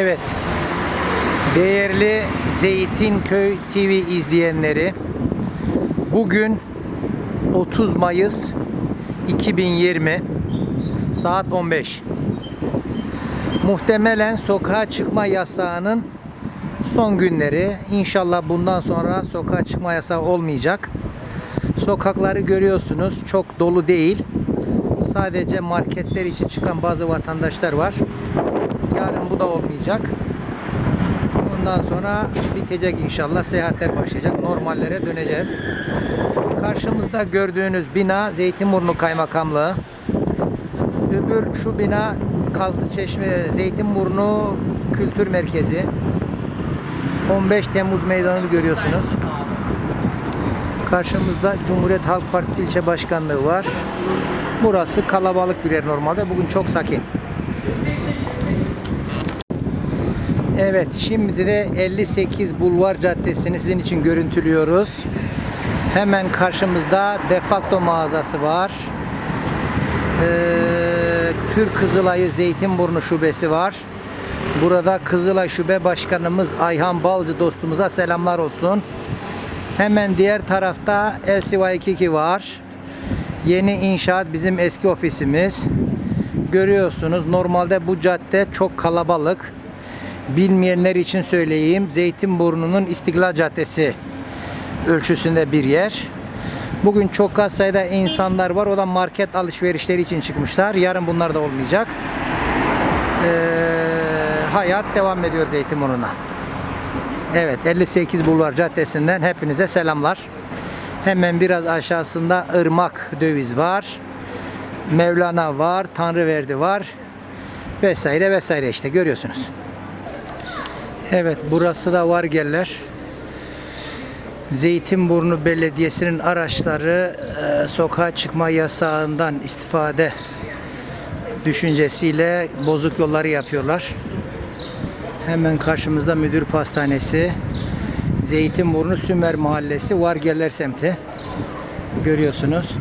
Evet. Değerli Zeytinköy TV izleyenleri. Bugün 30 Mayıs 2020 saat 15. Muhtemelen sokağa çıkma yasağının son günleri. İnşallah bundan sonra sokağa çıkma yasağı olmayacak. Sokakları görüyorsunuz. Çok dolu değil. Sadece marketler için çıkan bazı vatandaşlar var. Yarın bu da olmayacak. Ondan sonra bitecek inşallah. Seyahatler başlayacak. Normallere döneceğiz. Karşımızda gördüğünüz bina Zeytinburnu Kaymakamlığı. Öbür şu bina Kazlıçeşme Zeytinburnu Kültür Merkezi. 15 Temmuz Meydanı'nı görüyorsunuz. Karşımızda Cumhuriyet Halk Partisi ilçe başkanlığı var. Burası kalabalık bir yer normalde. Bugün çok sakin. Evet, şimdi de 58 Bulvar Caddesi'ni sizin için görüntülüyoruz. Hemen karşımızda defakto mağazası var. Ee, Türk Kızılay'ı Zeytinburnu Şubesi var. Burada Kızılay Şube Başkanımız Ayhan Balcı dostumuza selamlar olsun. Hemen diğer tarafta LCY22 var. Yeni inşaat bizim eski ofisimiz. Görüyorsunuz normalde bu cadde çok kalabalık. Bilmeyenler için söyleyeyim. Zeytinburnu'nun İstiklal Caddesi ölçüsünde bir yer. Bugün çok az sayıda insanlar var. O da market alışverişleri için çıkmışlar. Yarın bunlar da olmayacak. Ee, hayat devam ediyor Zeytinburnu'na. Evet 58 Bulvar Caddesi'nden hepinize selamlar. Hemen biraz aşağısında Irmak Döviz var. Mevlana var, Tanrıverdi var. Vesaire vesaire işte görüyorsunuz. Evet burası da Vargeller. Zeytinburnu Belediyesi'nin araçları e, sokağa çıkma yasağından istifade düşüncesiyle bozuk yolları yapıyorlar. Hemen karşımızda müdür pastanesi. Zeytinburnu Sümer Mahallesi Vargeller semti. Görüyorsunuz.